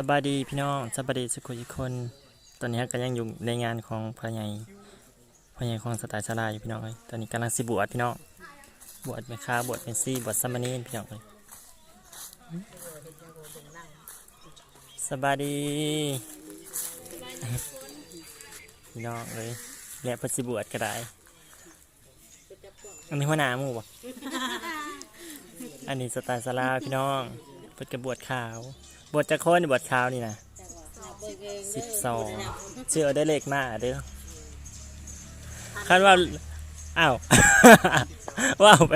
สบายดีพี่น้องสบายดีสุขุทุกคน ตอนนี้ก็ยังอยู่ในงานของพ่อใหญ่พ่อใหญ่ของสไตล์ชาลาอยู่พี่น้องเลยตอนนี้กำลังสิบวชพี่น้องบวชเมคาบวชเมสซี่บวชซัมมานีพี่น้องเลยสบายดีพี่น้องเลยและเพอสิบวชก็ได้อันนี้หัวหน้าหมู่บ่อันนี้สไตล์ชาลาพี่น้องเพิ่นกระบวชขาว บวชจะค้นบวชขาวนี่นะสิบสองเชื่อได้เลขมาเด้อคันว่าอ้าวว้าวไป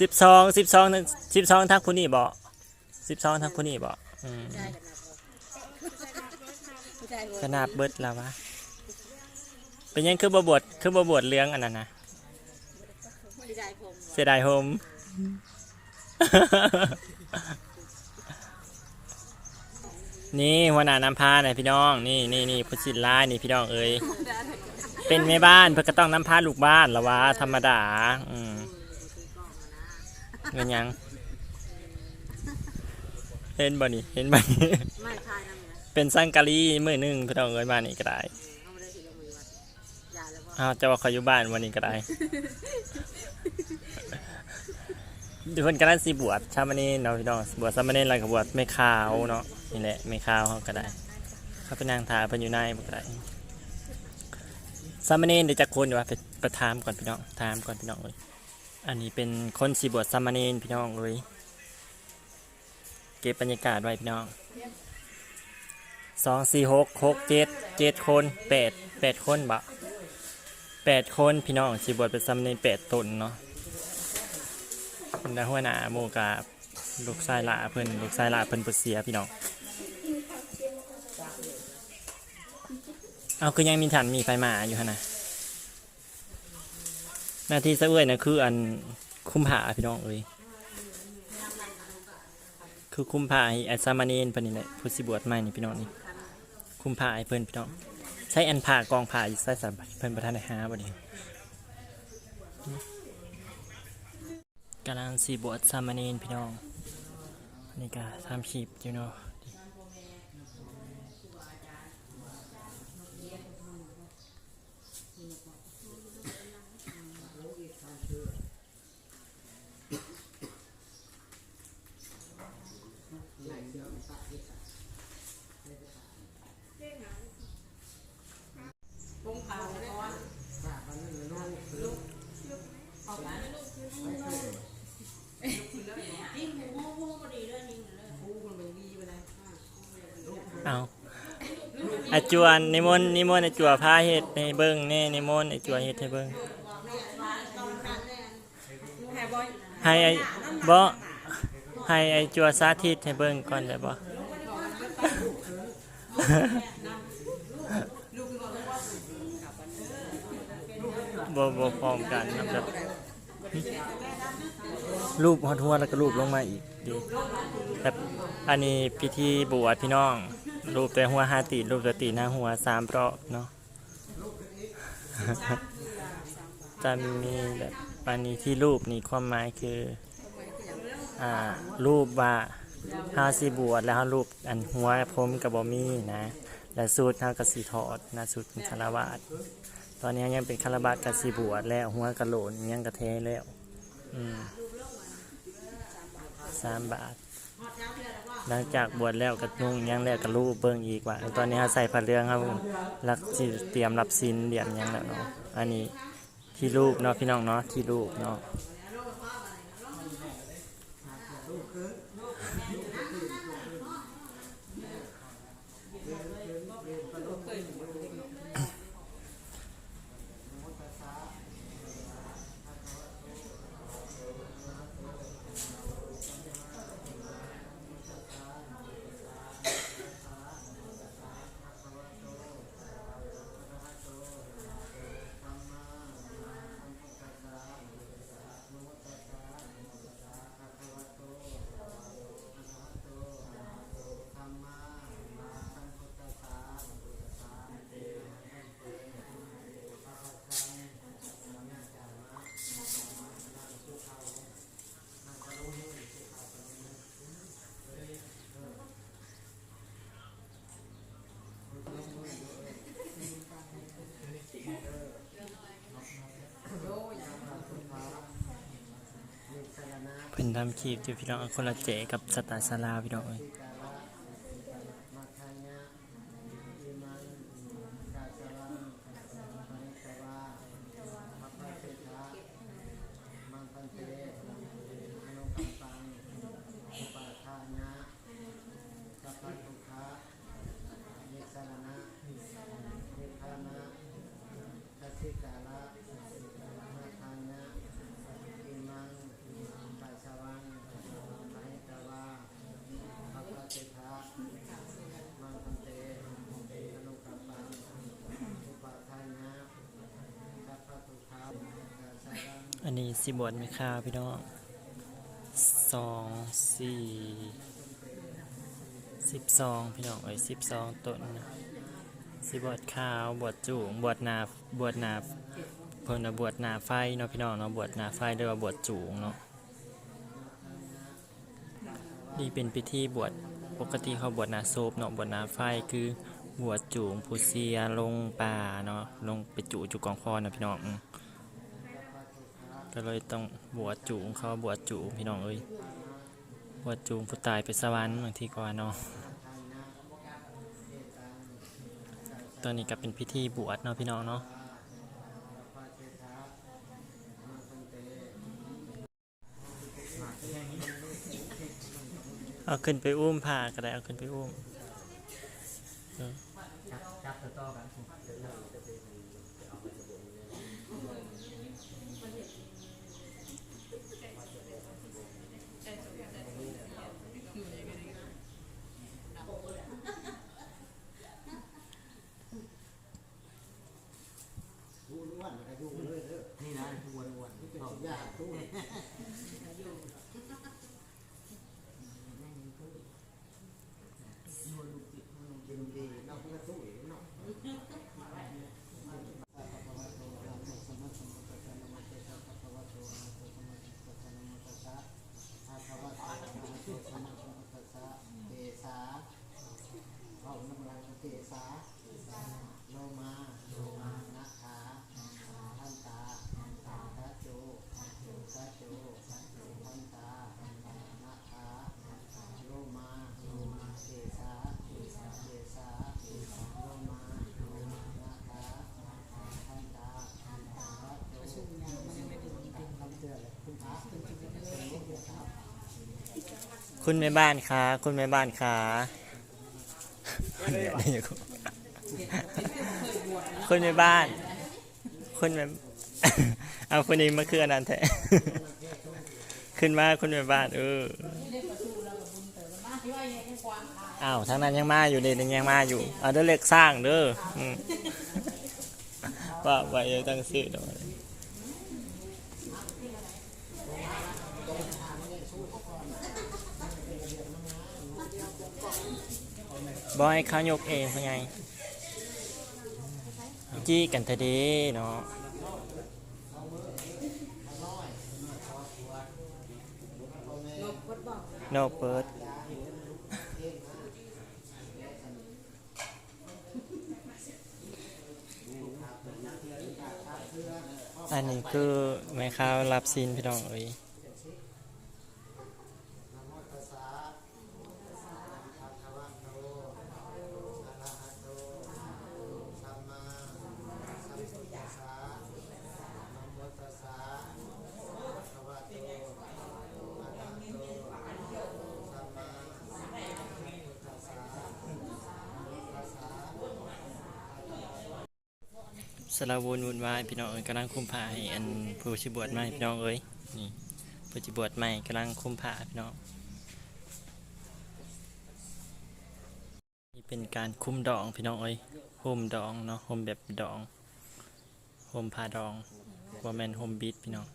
สิบสองสิบสองสิบสองทักผู้นี้บ่สิบสองทักผู้นี้บ่อืมขนาดเบิดแล้ววะเป็นยังคือบ่บวชคือบ่บวชเลี้ยงอันนั้นนะเสียดายโฮม นี่หัวหน้านำพาหน่อยพี่น้อง นี่นี่นี่พุชินล่านี่พี่น้องเอ้ยเป็นแม่บ้านเพื่อก็ต้องนำพาลูกบ้านละวะธรรมดา อืมเงินยัง เห็นบ่นี่เห็นบ่นี่ไม่ทายน้ำเนี่ยเป็นสังกะรีมือหนึ่งพี่น้องเอ้ยมานี่ก็ได้เอาไม่ได้ถือมือวัดยาแล้วก็อ้าวจะว่าเขาอยู่บ้านวันนี้ก็ได้ทุกคนกำลังสิบวชชามานีเนาะพี่น้องบวชสามเณรอะไรกับบวชไม่ขาวเนาะ นี่แหละไม่ขาวเขาก็ได้ เขาเป็นนางทาเพิ่นอยู่ในบ่ก็ได้สามเณรเดี๋ยวจะคนอยู่ว่าไปไปถามก่อนพี่น้องถามก่อนพี่น้องเลยอันนี้เป็นคนสิบวชสามเณรพี่น้องเลยเก็บบรรยากาศไว้พี่น้องสองสี่หกหกเจ็ดเจ็ดคนแปดแปดคนบะแปดคนพี่น้องสิบวชเป็นสามเณรแปดตนเนาะเป็นดาหัวหน้าโมกาลูกชายหลาเพิ่นลูกชายหลาเพิ่นปุเสียพี่น้อง เอาคือยังมีฐานมีไฟมาอยู่ฮะนะหน้าที่เสะเอ้ยนะคืออันคุ้มผ้าพี่น้องเอ้ยคือคุ้มผ้าให้อัสามเณรเพิ่นนี่แหละผู้สิบวชใหม่นี่พี่น้องนี่คุ้มผ้าให้เพิ่นพี่น้องใช้อันผ้ากองผ้าใส่สามเพิ่นประทานได้หาบ่นี่กำลังสิบวชสามเณรพี่น้องนนี่ก็ทำคลิปอยู่เนาะ ปงขาวเพราะว่ายิ่งหูหูก็ดีด้วยยิ่งเลยหูมันเป็นวีไปเลย เอา อาจวนนิมนต์นิมนต์อาจวพาเฮ็ดให้เบิ่งแน่นิมนต์อาจวเฮ็ดให้เบิ่งแฮบอยให้ไอ้บ่ให้ไอ้จัวสาธิตให้เบิ่งก่อนได้บ่บ่บ่พร้อมกันนะครับรูปฮอดหัวแล้วก็รูปลงมาอีกดีแต่อันนี้พิธีบวชพี่น้อง รูปแต่หัวห้าตีรูปแต่ตีนห้าหัวสามเปราะเนาะจะมีแบบอันนี้ที่รูปนี่ความหมายคืออ่ารูปว่าเฮาสิบวชแล้วรูปอันหัวผมกับบ่มีนะ และสูตรเฮาก็สิถอดนะสูตรคารวาสตอนนี้ยังเป็นคารวาสกับสิบวชแล้วหัวกะโหลนยังกระเทแล้วอืมสามบาท หลังจากบวชแล้วก็นุ่งยังแล้วกับลูกเบิ่งอีกว่า ตอนนี้เฮาใส่ผ้าเหลืองเฮารักสิเตรียมรับศีลเดียมยังแล้วเนาะอันนี้ที่รูปเนาะพี่น้องเนาะที่รูปเนาะ เป็นทำคลิปที่พี่น้องคนละเจกับสตาร์สลาพี่น้องเอ้ย มาทายะอิมังกาสลังมณิตวามัพพะเสถามังพันเตอนุกัมปังอุปาทานะสัพพะทุกขะนิสรณะนิพพานะทัสสิกาละมาทายะอิมังกาสลังมณิตวามัพพะเสถา มังคันเตอนุกัปปังอุปาทานะสัพพะทุกขาสารัง อันนี้สิบวชไม่ค่าพี่น้องสองสี่สิบสองพี่น้องเอ้ยสิบสองต้นสิบวชข้าวบวชจูงบวชนาบวชนาเพิ่นบวชนาไฟเนาะพี่น้องเนาะบวชนาไฟเรียว่าบวชจูงเนาะนี่เป็นพิธีบวชปกติเขาบวชนาโซบเนาะบวชนาไฟคือบวชจูงผู้เสียลงป่าเนาะลงไปจูจุกองคอนะพี่น้อง ก็เลยต้องบวชจูงเขาบวชจูงพี่น้องเอ้ยบวชจูงผู้ตายไปสวรรค์บางทีก่อนเนาะตอนนี้ก็เป็นพิธีบวชเนาะพี่น้องเนาะเอาขึ้นไปอุ้มผ่าก็ได้เอาขึ้นไปอุ้มเออ จับตัวต่อกัน นี่นะอ้วน อ้วนนี่เป็นยาตู้กินดีนอกเพื่อตู้อีกเนาะ อาภวะโตอะระหะโตสัมมาสัมพุทธัสสะเตสาเอาน้ำลายเตสาโลมาโลมานะขาทันตาทะโจทะโจทันตานะขาโลมาโลมาเตสาเตสาเตสาโลมาโลมานะขาทันตาทะโจคำเตือนเลยคุณพระคุณจิตเป็นลูกเดียวครับ คุณแม่บ้านคะคุณแม่บ้านคะคุณแม่บ้าน คุณแม่เอาคนนี้มาคืออันนั้นแท้ขึ้นมาคุณแม่บ้าน เอออ้าวทางนั้นยังมาอยู่เลยยังมาอยู่เอาเด้อเล็กสร้างเด้อว่าไว้ตั้งชื่อเด้อ บอยเขายกเองเป็นไงจี้กันเถอะเดีเนาะโนเปิดอันนี้คือแม่ค้ารับซีนพี่น้องเอ้ย นะโมตัสสะภะคะวะโตอะระหะโตสัมมาสัมพุทธัสสะนะโมตัสสะภะคะวะโตอะระหะโตสัมมาสัมพุทธัสสะนะโมตัสสะ สลาวนวุ่นวายพี่น้องเอ้ยกำลังคุมผ้าให้อันผู้ชิบวชใหม่พี่น้องเอ้ยนี่ผู้ชิบวชใหม่กำลังคุมผ้าพี่น้องนี่เป็นการคุมดองพี่น้องเอ้ยห่มดองเนาะห่มแบบดองห่มผ้าดองว่าแมนห่มบิดพี่น้อง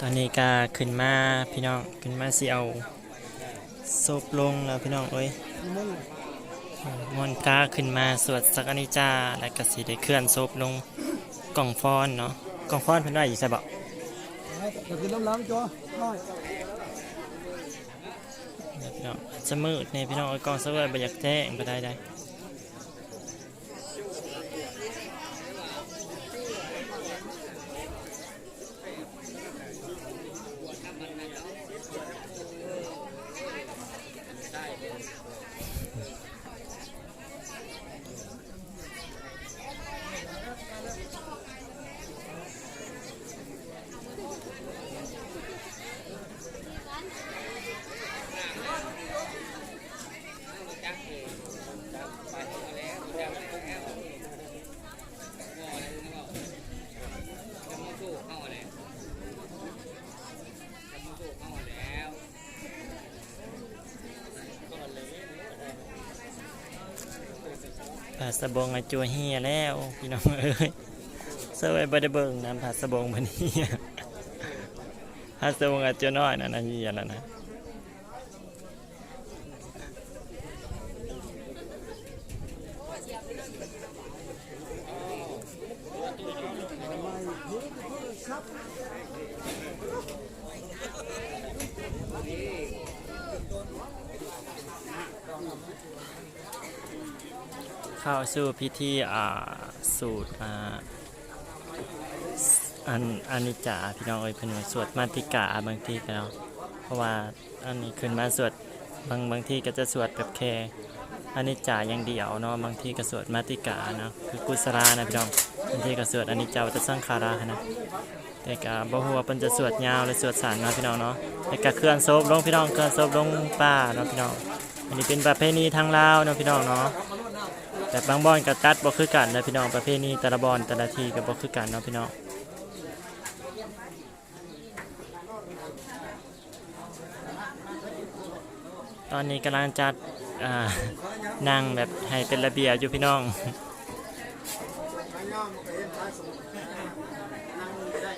ตอนนี้ก็ขึ้นมาพี่น้องขึ้นมาสิเอาศพลงแล้วพี่น้องเอ้ยมอนกาขึ้นมาสวดสักอนิจาและก็สิได้เคลื่อนศพลงกล่องฟอนเนาะกล่องฟอนเพิ่นได้อยู่ใช่บ่เดี๋ยวกินน้ำล้างจ้อน้อยพี่น้องจะมืดเนี่ยพี่น้องไอ้กองเสวยบ่อยากแจ้งบ่ได้ได้ ผาสะบงอะจัวเฮียแล้ว พี่น้องเอ้ยเสวยบ่ได้เบิงน้ำผาสะบงพันเฮียผาสะบงอะจัวน้อยนั่นะเฮียแล้วนะ สู่พิธีอ่าสูตรอ่าอันอันนิจจาพี่น้องเอ้ยเพิ่นสวดมาติกาบางทีก็เนาะเพราะว่าอันนี้ขึ้นมาสวดบางบางทีก็จะสวดแบบแค่อันนิจจาอย่างเดียวเนาะบางทีก็สวดมาติกาเนาะคือกุศลานะพี่น้องบางทีก็สวดอนิจจาวัฏสังขารานะแต่ก็บ่ฮู้ว่าเพิ่นจะสวดยาวหรือสวดสั้นเนาะพี่น้องเนาะแต่ก็เคลื่อนศพลงพี่น้องเคลื่อนศพลงป่าเนาะพี่น้องอันนี้เป็นประเพณีทางลาวเนาะพี่น้องเนาะ แต่บางบอนกับตัดบ่คือกันนะพี่น้องประเภทนี้แต่ละบอนแต่ละทีก็บ่คือกันเนาะพี่น้องตอนนี้กำลังจัดนั่งแบบให้เป็นระเบียบอยู่พี่น้อง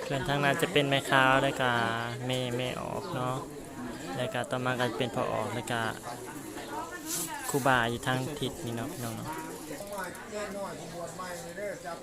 ส่วนทางนั้นจะเป็นแม่ค้าแล้วก็แม่แม่ออกเนาะแล้วก็ต่อมาก็เป็นพอออกแล้วก็คูบาอยู่ทางทิศนี่เนาะพี่น้องเนาะ แน่น้อยขบวชใหม่เลยเด้อจับ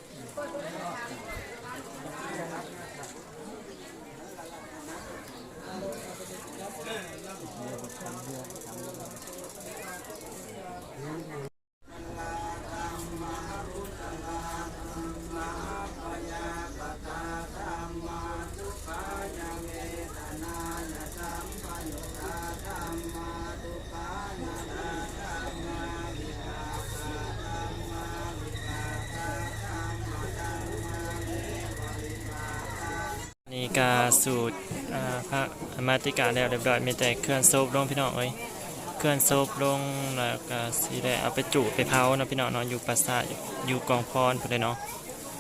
นี่ก็สูตรพระมาติกาแล้วเรียบร้อยมีแต่เคลื่อนโซบลงพี่น้องเอ้ยเคลื่อนโซบลงแล้วก็สิได้เอาไปจุไปเผาเนาะพี่น้องเนาะอยู่ปราสาทอยู่กองพรพุ่นเลยเนาะ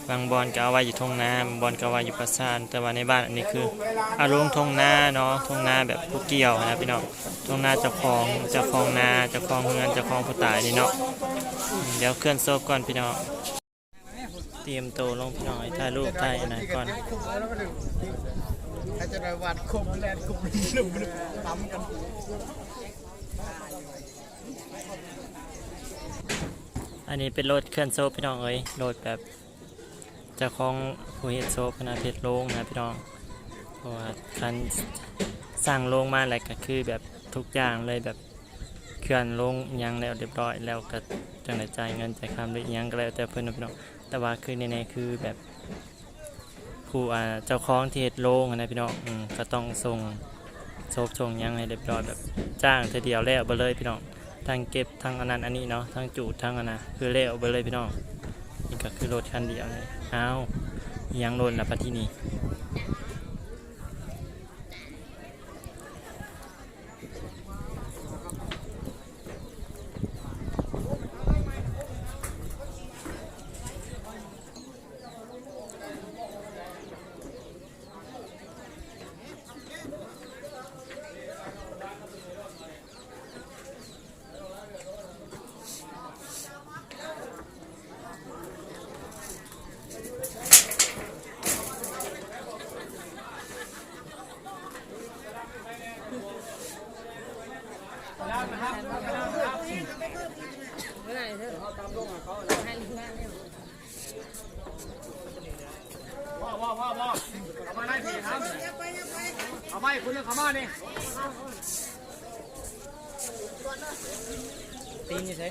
บางบอนก็เอาไว้อยู่ทงนาบอนก็เอาไว้อยู่ปราสาทแต่ว่าในบ้านอันนี้คือเอาลงทงนาเนาะทงนาแบบผู้เกี่ยวนะพี่น้องทงนาเจ้าของเจ้าของนาเจ้าของเงินเจ้าของผู้ตายนี่เนาะเดี๋ยวเคลื่อนโซบก่อนพี่น้อง เตรียมโตวลงพี่น้องให้ถ่ายรูปถ่ายอันไหนก่อนถ้าจะได้วัดคุมแลนคุมลุ่มปั๊มกันอันนี้เป็นรถเคลื่อนโซฟพี่น้องเอ้ยรถแบบเจ้าของผู้เฮ็ดโซฟคณะเพชรโลงนะพี่น้องเพราะว่าคันสั่งโลงมาแล้วก็คือแบบทุกอย่างเลยแบบเคลื่อนลงยังแล้วเรียบร้อยแล้วก็จังได้จ่ายเงินจ่ายคำหรือยังก็แล้วแต่เพิ่นนพี่น้อง แต่ว่าคือในในคือแบบผู้อ่าเจ้าของที่เฮ็ดโลงนะพี่น้องอืมก็ต้องส่งโซฟส่งยังให้เรียบร้อยแบบจ้างเธอเดียวแล้วไปเลยพี่น้องทั้งเก็บทั้งอันนั้นอันนี้เนาะทั้งจูดทั้งอันนะคือเละออกไปเลยพี่น้องนี่ก็คือรถคันเดียวเลยอ้าวยังโดนละปะที่นี่ ตีนอยู่ใช่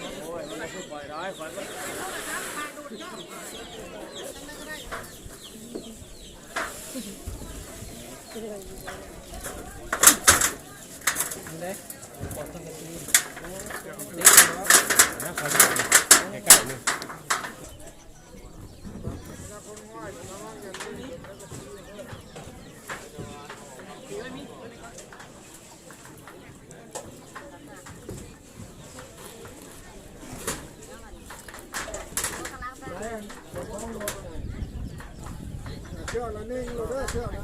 โอ้ ยมันพูดบ่อยร้อ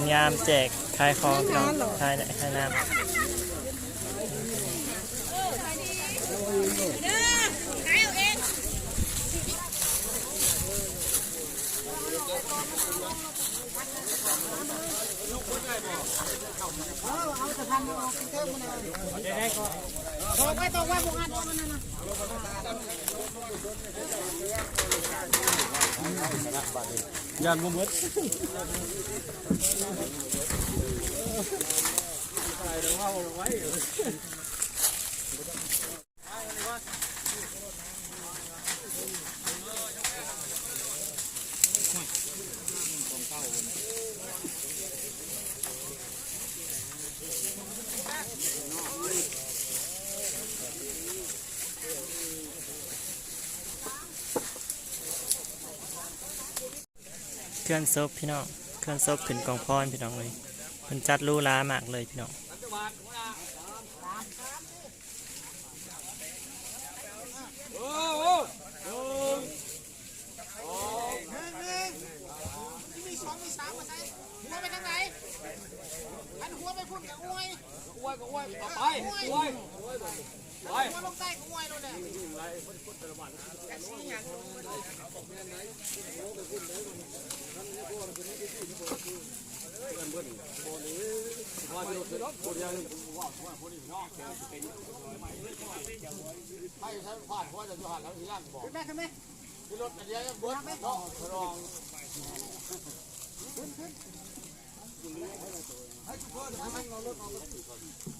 นยามแจกขายของพี่น้องขายขายน้ำเด้อขายเอาเอง ยันมุมมืด เคลื่อนซบพี่น้อง เคลื่อนซบขึ้นกองพรพี่น้องเลยเพิ่นจัดหรู้ล้ามากเลยพี่น้องหัวไปทางไหนอันหัวไปพุ่นกับอวยอ้วยก็อ้วยเอาไปอ้วย ไปหัวลงใต้กับอวยโน่นเนี่ยให้ฉันผ่านเพราะจะอยู่หันแล้วที่ล่างบอกขึ้นไหมขึ้นไหมที่รถอันเดียวยังบดเนาะรองย่างเป็นย่างบริใ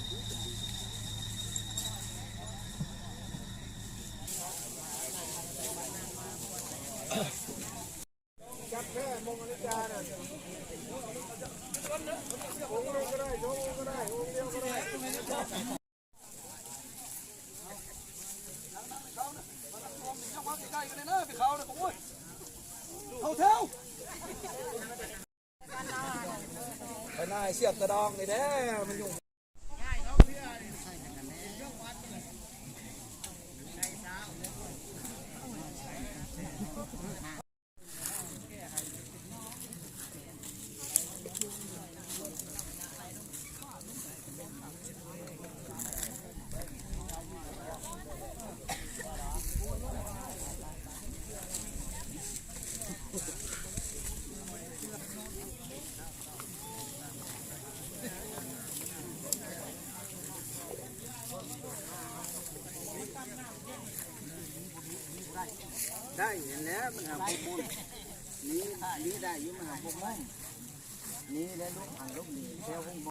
ทั้ยเขาเท่าไปนายเสียบตะดองเลยแน่มันอยู่ ได้เห็นแล้วมันหาพวกบุญนี่นี่ได้อยุ่มันหาพวกมุ่งนี่ได้ลูกหางลูกหนีเที่ยวพวก